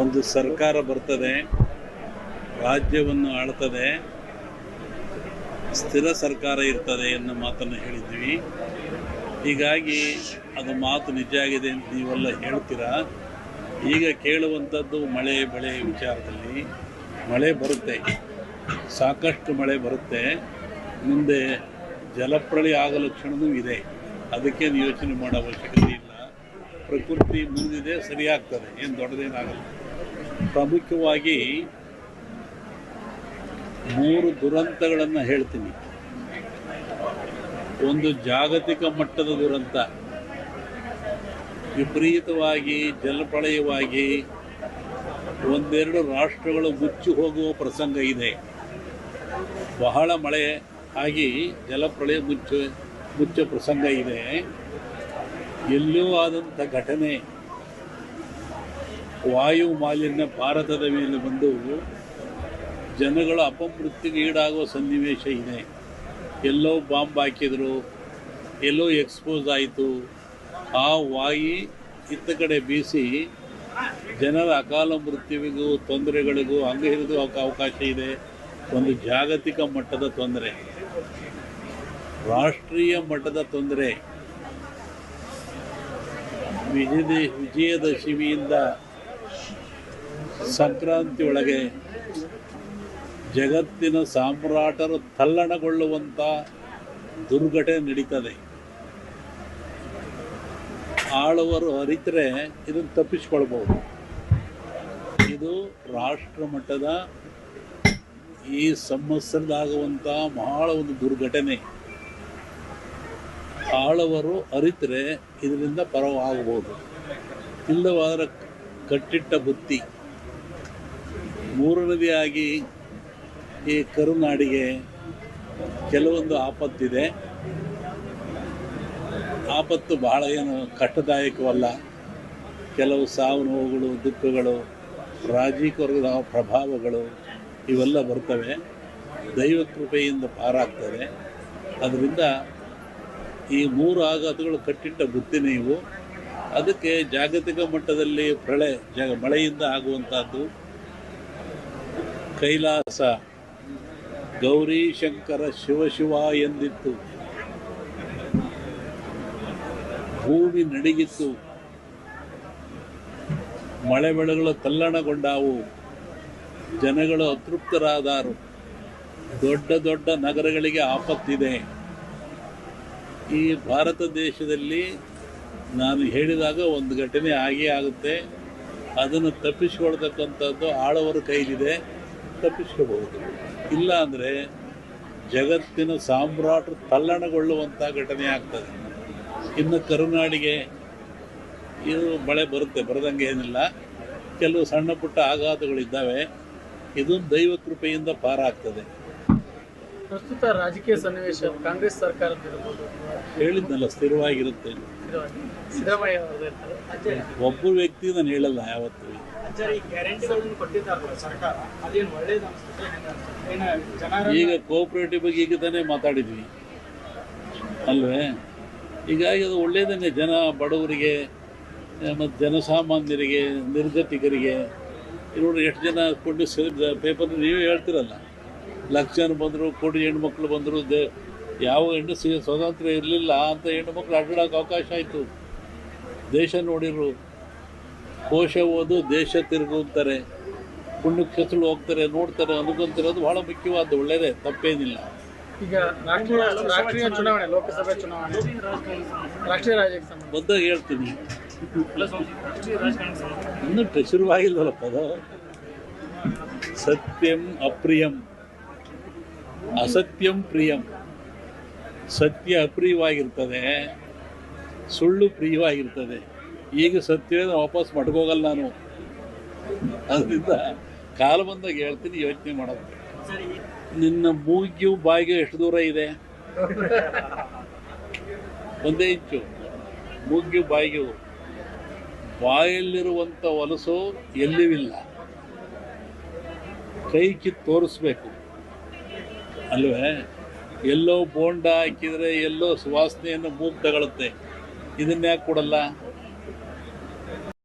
ಒಂದು ಸರ್ಕಾರ ಬರ್ತದೆ, ರಾಜ್ಯವನ್ನು ಆಳ್ತದೆ, ಸ್ಥಿರ ಸರ್ಕಾರ ಇರ್ತದೆ ಎನ್ನೋ ಮಾತನ್ನು ಹೇಳಿದ್ವಿ ಹೀಗಾಗಿ ಅದು ಮಾತು ನಿಜ ಆಗಿದೆ ಅಂತ ನೀವೆಲ್ಲ ಹೇಳ್ತೀರಾ? ಈಗ ಕೇಳುವಂಥದ್ದು ಮಳೆ, ಬೆಳೆ ವಿಚಾರದಲ್ಲಿ ಮಳೆ ಬರುತ್ತೆ, ಸಾಕಷ್ಟು ಮಳೆ ಬರುತ್ತೆ, ಮುಂದೆ ಜಲಪ್ರಳಯ ಆಗ ಲಕ್ಷಣವೂ ಇದೆ ಅದಕ್ಕೇನು ಯೋಚನೆ ಮಾಡೋ ಅವಶ್ಯಕತೆ ಇಲ್ಲ, ಪ್ರಕೃತಿ ಮುಂದಿದೆ, ಸರಿಯಾಗ್ತದೆ, ಏನು ದೊಡ್ಡದೇನಾಗಲ್ಲ. ಪ್ರಾಮುಖ್ಯವಾಗಿ ಮೂರು ದುರಂತಗಳನ್ನು ಹೇಳ್ತೀನಿ. ಒಂದು ಜಾಗತಿಕ ಮಟ್ಟದ ದುರಂತ. ವಿಪರೀತವಾಗಿ, ಜಲಪ್ರಳಯವಾಗಿ ಒಂದೆರಡು ರಾಷ್ಟ್ರಗಳು ಮುಚ್ಚಿ ಹೋಗುವ ಪ್ರಸಂಗ ಇದೆ. ಬಹಳ ಮಳೆ ಆಗಿ ಜಲಪ್ರಳಯ ಮುಚ್ಚ ಮುಚ್ಚೋ ಪ್ರಸಂಗ ಇದೆ. ಎಲ್ಲೂ ಆದಂಥ ಘಟನೆ ವಾಯು ಮಾಲಿನ್ಯ ಭಾರತದ ಮೇಲೆ ಬಂದು ಜನಗಳು ಅಪಮೃತ್ಯುಗೆ ಈಡಾಗುವ ಸನ್ನಿವೇಶ ಇದೆ. ಎಲ್ಲೋ ಬಾಂಬ್ ಹಾಕಿದ್ರು, ಎಲ್ಲೋ ಎಕ್ಸ್ಪೋಸ್ ಆಯಿತು. ಆ ವಾಯು ಇತ್ತ ಕಡೆ ಬೀಸಿ ಜನರ ಅಕಾಲ ಮೃತ್ಯುವಿಗೂ, ತೊಂದರೆಗಳಿಗೂ ಅಂಗಹಿಡಿದು ಅವಕಾಶ ಇದೆ. ಒಂದು ಜಾಗತಿಕ ಮಟ್ಟದ ತೊಂದರೆ. ರಾಷ್ಟ್ರೀಯ ಮಟ್ಟದ ತೊಂದರೆ. ವಿಜಯ ವಿಜಯದಶಮಿಯಿಂದ ಸಂಕ್ರಾಂತಿ ಒಳಗೆ ಜಗತ್ತಿನ ಸಾಮ್ರಾಟರು ತಲ್ಲಣಗೊಳ್ಳುವಂಥ ದುರ್ಘಟನೆ ನಡೀತದೆ. ಆಳುವರು ಅರಿತರೆ ಇದನ್ನು ತಪ್ಪಿಸ್ಕೊಳ್ಬೋದು ಇದು ರಾಷ್ಟ್ರ ಮಟ್ಟದ ಈ ಸಂವತ್ಸರದಾಗುವಂಥ ಬಹಳ ಒಂದು ದುರ್ಘಟನೆ. ಆಳವರು ಅರಿತರೆ ಇದರಿಂದ ಪರವಾಗಬಹುದು. ಇಲ್ಲವಾದರೆ ಕಟ್ಟಿಟ್ಟ ಬುತ್ತಿ. ಮೂರನೇದಾಗಿ ಈ ಕರುನಾಡಿಗೆ ಕೆಲವೊಂದು ಆಪತ್ತಿದೆ. ಆಪತ್ತು ಬಹಳ ಏನು ಕಷ್ಟದಾಯಕವಲ್ಲ. ಕೆಲವು ಸಾವು ನೋವುಗಳು, ದುಃಖಗಳು ರಾಜಕೀಯವರ್ಗದ ಪ್ರಭಾವಗಳು ಇವೆಲ್ಲ ಬರ್ತವೆ. ದೈವ ಕೃಪೆಯಿಂದ ಪಾರಾಗ್ತವೆ ಅದರಿಂದ ಈ ಮೂರು ಆಘಾತಗಳು ಕಟ್ಟಿಟ್ಟ ಬುತ್ತಿ ಇವು ಅದಕ್ಕೆ ಜಾಗತಿಕ ಮಟ್ಟದಲ್ಲಿ ಪ್ರಳೆ, ಜ, ಮಳೆಯಿಂದ ಆಗುವಂಥದ್ದು ಕೈಲಾಸ. ಗೌರಿ ಶಂಕರ ಶಿವ ಎಂದಿತ್ತು. ಭೂಮಿ ನಡಿಗಿತ್ತು. ಮಳೆ ಬೆಳೆಗಳು ತಲ್ಲಣಗೊಂಡಾವು. ಜನಗಳು ಅತೃಪ್ತರಾದರು. ದೊಡ್ಡ ದೊಡ್ಡ ನಗರಗಳಿಗೆ ಆಪತ್ತಿದೆ. ಈ ಭಾರತ ದೇಶದಲ್ಲಿ ನಾನು ಹೇಳಿದಾಗ ಒಂದು ಘಟನೆ ಆಗೇ ಆಗುತ್ತೆ. ಅದನ್ನು ತಪ್ಪಿಸ್ಕೊಳ್ತಕ್ಕಂಥದ್ದು ಆಳವರ ಕೈಲಿದೆ. ತಪ್ಪಿಸ್ಕೋಬಹುದು ಇಲ್ಲ ಅಂದರೆ ಜಗತ್ತಿನ ಸಾಮ್ರಾಟರು ತಲ್ಲಣಗೊಳ್ಳುವಂಥ ಘಟನೆ ಆಗ್ತದೆ. ಇನ್ನು ಕರುನಾಡಿಗೆ ಇದು ಮಳೆ ಬರುತ್ತೆ ಬರದಂಗೆ ಏನಿಲ್ಲ. ಕೆಲವು ಸಣ್ಣ ಪುಟ್ಟ ಆಘಾತಗಳಿದ್ದಾವೆ. ಇದು ದೈವ ಕೃಪೆಯಿಂದ ಪಾರಾಗ್ತದೆ. ಪ್ರಸ್ತುತ ರಾಜಕೀಯ ಸನ್ನಿವೇಶ ಕಾಂಗ್ರೆಸ್ ಸರ್ಕಾರ ಇರ್ಬೋದು. ಹೇಳಿದ್ನಲ್ಲ ಸ್ಥಿರವಾಗಿರುತ್ತೆ. ಸ್ಥಿರವಾಗಿ ಸಿದ್ದರಾಮಯ್ಯ ಇರ್ತದೆ ಒಬ್ಬ ವ್ಯಕ್ತಿ ನಾನು ಹೇಳಲ್ಲ ಯಾವತ್ತು. ಈ ಗ್ಯಾರಂಟಿಗಳನ್ನು ಕೊಟ್ಟಿದ್ದಾರಲ್ಲ ಸರ್ಕಾರ ಅದೇನು ಒಳ್ಳೇದು ಅನಿಸ್ತದೆ ಏನು ಜನರ ಈಗ ಕೋಆಪರೇಟಿವ್ ಬಗ್ಗೆ ಈಗ ತಾನೇ ಮಾತಾಡಿದ್ವಿ. ಅಲ್ವೇ? ಹೀಗಾಗಿ ಅದು ಒಳ್ಳೇದನ್ನೇ. ಜನ ಬಡವರಿಗೆ ಮತ್ತು ಜನಸಾಮಾನ್ಯರಿಗೆ ನಿರ್ಗತಿಕರಿಗೆ ಇವ್ರು ಎಷ್ಟು ಜನ ಕೊಂಡು ಪೇಪರ್ ನೀವೇ ಹೇಳ್ತಿರಲ್ಲ. ಲಕ್ಷ ಜನ ಬಂದರು ಕೋಟಿ ಹೆಣ್ಮಕ್ಳು ಬಂದರು ದೇ ಯಾವ ಹೆಣ್ಣು ಸಿ ಸ್ವಾತಂತ್ರ್ಯ ಇರಲಿಲ್ಲ ಅಂತ ಹೆಣ್ಣು ಮಕ್ಕಳು ಅಡ್ಡಾಡೋಕೆ ಅವಕಾಶ ಆಯಿತು. ದೇಶ ನೋಡಿರು. ಕೋಶ ಓದು ದೇಶ ತಿರುಗುತ್ತಾರೆ ಅಂತಾರೆ. ಪುಣ್ಯಕ್ಷೇತ್ರಗಳು ಹೋಗ್ತಾರೆ ನೋಡ್ತಾರೆ ಅನ್ಕೊಂತಿರೋದು ಬಹಳ ಮುಖ್ಯವಾದ ಒಳ್ಳೆಯದೇ ತಪ್ಪೇನಿಲ್ಲ. ಈಗ ರಾಷ್ಟ್ರೀಯ ರಾಷ್ಟ್ರೀಯ ಚುನಾವಣೆ ಲೋಕಸಭೆ ಚುನಾವಣೆ. ರಾಷ್ಟ್ರೀಯ ಬಂದಾಗ ಹೇಳ್ತೀನಿ. ಇನ್ನೂ ಟ- ಶುರುವಾಗಿಲ್ವಲ್ಲಪ್ಪ ಅದು ಸತ್ಯಂ ಅಪ್ರಿಯಂ. ಅಸತ್ಯಂ ಪ್ರಿಯಂ. ಸತ್ಯ ಅಪ್ರಿಯವಾಗಿರ್ತದೆ, ಸುಳ್ಳು ಪ್ರಿಯವಾಗಿರ್ತದೆ. ಈಗ ಸತ್ಯ ವಾಪಸ್ ಮಡ್ಕೋಗಲ್ಲ ನಾನು. ಅದರಿಂದ ಕಾಲ ಬಂದಾಗ ಹೇಳ್ತೀನಿ, ಯೋಚನೆ ಮಾಡೋದು. ನಿನ್ನ ಮೂಗಿಯು ಬಾಯಿಗೆ ಎಷ್ಟು ದೂರ ಇದೆ? ಒಂದೇ ಇಂಚು. ಮೂಗಿಯು ಬಾಯಿಗೆ. ಬಾಯಲ್ಲಿರುವಂಥ ಹೊಲಸು ಎಲ್ಲಿವಿಲ್ಲ. ಕೈ ಕಿತ್ತು ತೋರಿಸ್ಬೇಕು. ಅಲ್ವೇ? ಎಲ್ಲೋ ಬೋಂಡ ಹಾಕಿದರೆ ಎಲ್ಲೋ ಸುವಾಸನೆಯನ್ನು ಮೂಗು ತಗೊಳುತ್ತೆ. ಇದನ್ನ ಯಾಕೆ ಕೊಡಲ್ಲ?